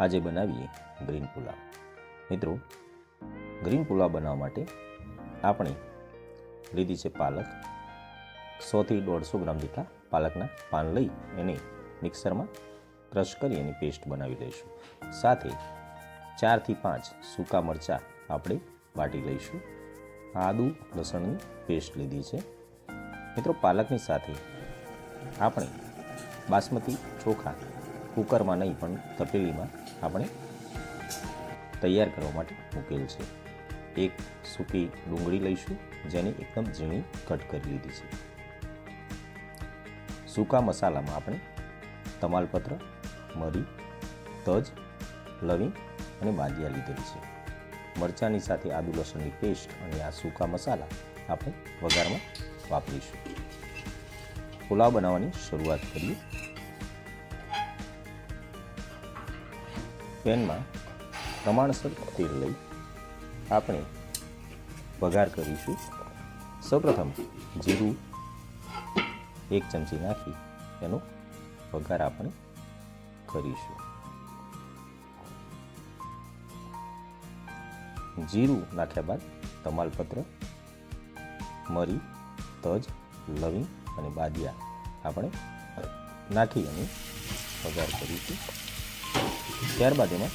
આજે બનાવીએ ગ્રીન પુલાવ. મિત્રો, ગ્રીન પુલાવ બનાવવા માટે આપણે લીધી છે પાલક. સોથી દોઢસો ગ્રામ જેટલા પાલકના પાન લઈ એને મિક્સરમાં ક્રશ કરી એની પેસ્ટ બનાવી લઈશું. સાથે ચારથી પાંચ સૂકા મરચાં આપણે વાટી લઈશું. આદુ, લસણની પેસ્ટ લીધી છે. મિત્રો, પાલકની સાથે આપણે બાસમતી ચોખા કુકરમાં નહીં, પણ તપેલીમાં આપણે તૈયાર કરવા માટે મૂકેલ છે. એક સૂકી ડુંગળી લઈશું, જેની એકદમ ઝીણી કટ કરી લીધી છે. સૂકા મસાલામાં આપણે તમાલપત્ર, મરી, તજ, લવિંગ અને બાદિયા લીધેલી છે. મરચાંની સાથે આદુ લસણની પેસ્ટ અને આ સૂકા મસાલા આપણે વઘારમાં વાપરીશું. પુલાવ બનાવવાની શરૂઆત કરીએ. પેનમાં પ્રમાણસર તેલ લઈ આપણે વઘાર કરીશું. સૌપ્રથમ જીરું એક ચમચી નાખી, એનો વઘાર આપણે કરીશું. જીરું નાખ્યા બાદ તમાલપત્ર, મરી, તજ, લવિંગ અને બાદિયા આપણે નાખી અને વઘાર કરીશું. ત્યારબાદ એમાં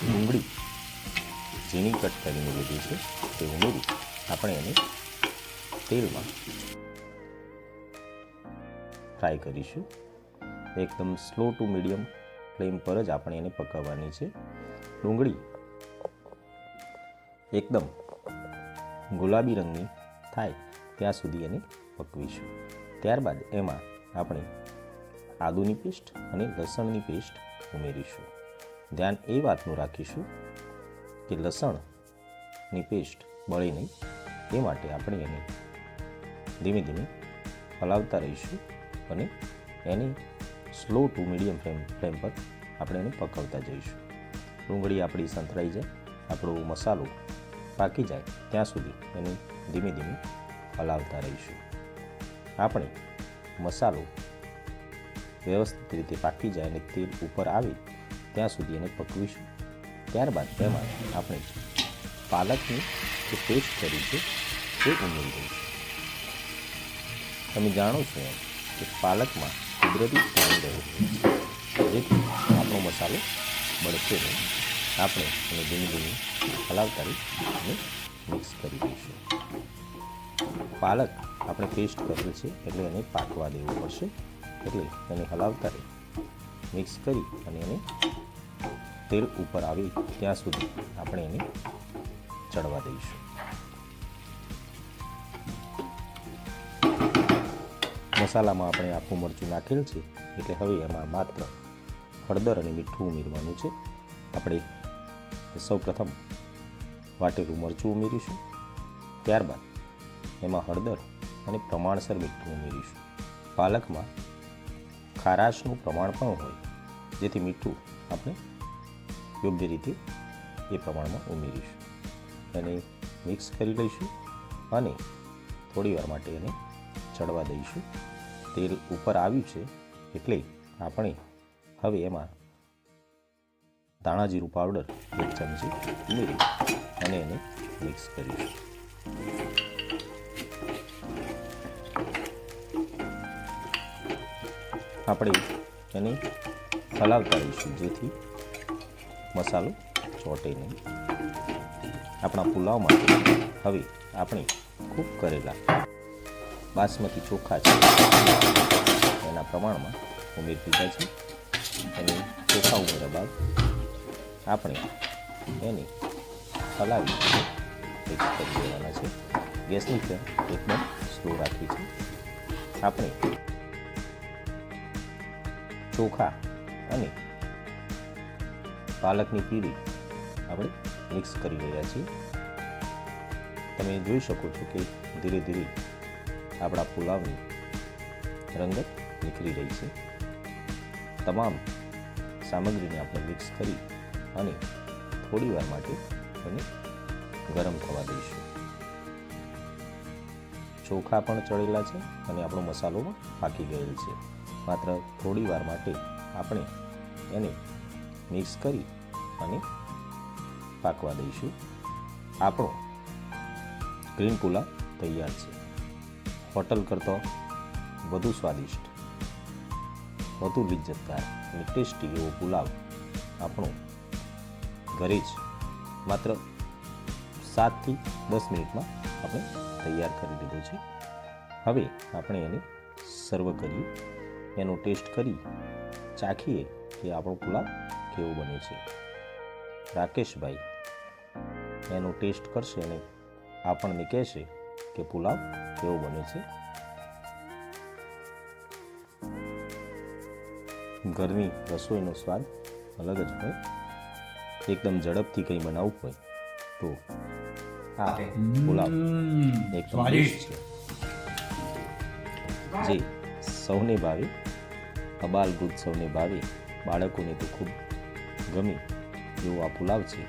ડુંગળી, ઝીણી કટ કરીને લીધી છે, તે ઉમેરી આપણે એને તેલમાં ફ્રાય કરીશું. એકદમ સ્લો ટુ મીડિયમ ફ્લેમ પર જ આપણે એને પકાવવાની છે. ડુંગળી એકદમ ગુલાબી રંગની થાય ત્યાં સુધી એને પકવીશું. ત્યારબાદ એમાં આપણે આદુની પેસ્ટ અને લસણની પેસ્ટ ઉમેરીશું. ધ્યાન એ વાતનું રાખીશું કે લસણની પેસ્ટ બળે નહીં, એ માટે આપણે એને ધીમે ધીમે હલાવતા રહીશું અને એને slow to medium flame flame પર આપણે એને પકવતા જઈશું. ડુંગળી આપણી સંતરાઈ જાય, આપણો મસાલો પાકી જાય, ત્યાં સુધી એને ધીમે ધીમે હલાવતા રહીશું. આપણે મસાલો વ્યવસ્થિત રીતે પાકી જાય અને તેલ ઉપર આવે ત્યાં સુધી એને પકવીશું. ત્યારબાદ તેમાં આપણે પાલકની જે પેસ્ટ કરી છે તે ઉમેરી દઈશું. તમે જાણો છો એમ કે પાલકમાં કુદરતી પાણી રહે છે. જેથી આપણો મસાલો બળશે નહીં. આપણે એને ધીમે ધીમે હલાવતા અને મિક્સ કરી દઈશું. પાલક આપણે પેસ્ટ કરેલ છે એટલે એને પાકવા દેવું પડશે. એટલે એને હલાવતા રહી. મિક્સ કરી અને એને તેલ ઉપર આવે ત્યાં સુધી આપણે એને ચડવા દઈશું. મસાલામાં આપણે આખું મરચું નાખેલ છે, એટલે હવે એમાં માત્ર હળદર અને મીઠું ઉમેરવાનું છે. આપણે સૌપ્રથમ વાટેલું મરચું ઉમેરીશું. ત્યારબાદ એમાં હળદર અને પ્રમાણસર મીઠું ઉમેરીશું. પાલકમાં ખારાશનું પ્રમાણ પણ હોય. જેથી મીઠું આપણે યોગ્ય રીતે એ પ્રમાણમાં ઉમેરીશું. એને મિક્સ કરી લઈશું અને થોડીવાર માટે એને ચડવા દઈશું. તેલ ઉપર આવ્યું છે એટલે આપણે હવે એમાં ધાણાજીરું પાવડર એક ચમચી ઉમેરી અને એને મિક્સ કરીશું. આપણે એને હલાવતા રહીશું, જેથી મસાલો ચોટે નહીં. આપણા પુલાવમાં હવે આપણે ખૂબ કરેલા બાસમતી ચોખા છે. એના પ્રમાણમાં ઉમેરી દીધા છે. અને ચોખા ઉમેર્યા બાદ આપણે એને હલાવી કરી દેવાના છે. ગેસની ફ્લેમ એકદમ સ્લો રાખી છે. આપણે ચોખા અને પાલકની પીળી આપણે મિક્સ કરી રહ્યા છીએ. તમે જોઈ શકો છો કે ધીરે ધીરે આપણા પુલાવની રંગત નીકળી રહી છે. તમામ સામગ્રીને આપણે મિક્સ કરી અને થોડી વાર માટે એને ગરમ થવા દઈશું. ચોખા પણ ચડેલા છે અને આપણો મસાલો પાકી ગયેલ છે. માત્ર થોડી વાર માટે આપણે એને મિક્સ કરી અને પાકવા દઈશું. આપણો ગ્રીન પુલાવ તૈયાર છે. હોટલ કરતો વધુ સ્વાદિષ્ટ, વધુ લિજ્જતદાર અને ટેસ્ટી એવો પુલાવ આપણો ઘરે જ માત્ર સાતથી દસ મિનિટમાં આપણે તૈયાર કરી લીધો છે. હવે આપણે એને સર્વ કરીએ. એનો ટેસ્ટ કરી ચાખીએ કે આપણો પુલાવ કેવો બને છે. રાકેશભાઈ એનો ટેસ્ટ કરશે અને આપણને કહેશે કે પુલાવ કેવો બને છે. ઘરની રસોઈનો સ્વાદ અલગ જ હોય. એકદમ ઝડપથી કંઈ બનાવવું હોય તો આ પુલાવ એકદમ છે. જે સૌને ભાવે અબાલ ગુત્સવની સૌને ભાવે બાળકોને તો ખૂબ ગમે એવો આ પુલાવ છે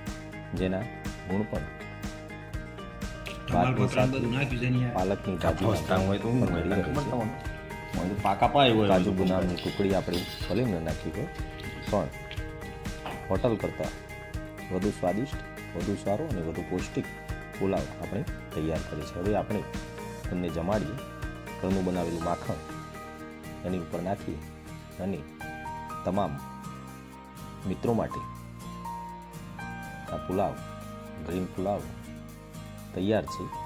જેના ગુણ પણ. પાલકની ભાજી હોય તો હું પણ મળી રહે છે. મને પાકા પાય હોય કાજુ બદામની ટુકડી આપણે ભલે ન નાખી હોય પણ હોટલ કરતાં વધુ સ્વાદિષ્ટ વધુ સારો અને વધુ પૌષ્ટિક પુલાવ આપણે તૈયાર કરીએ છીએ. હવે આપણે તમને જમાડીએ. ઘરનું બનાવેલું માખણ એની ઉપર નાખી અને તમામ મિત્રો માટે આ પુલાવ ગ્રીન પુલાવ તૈયાર છે.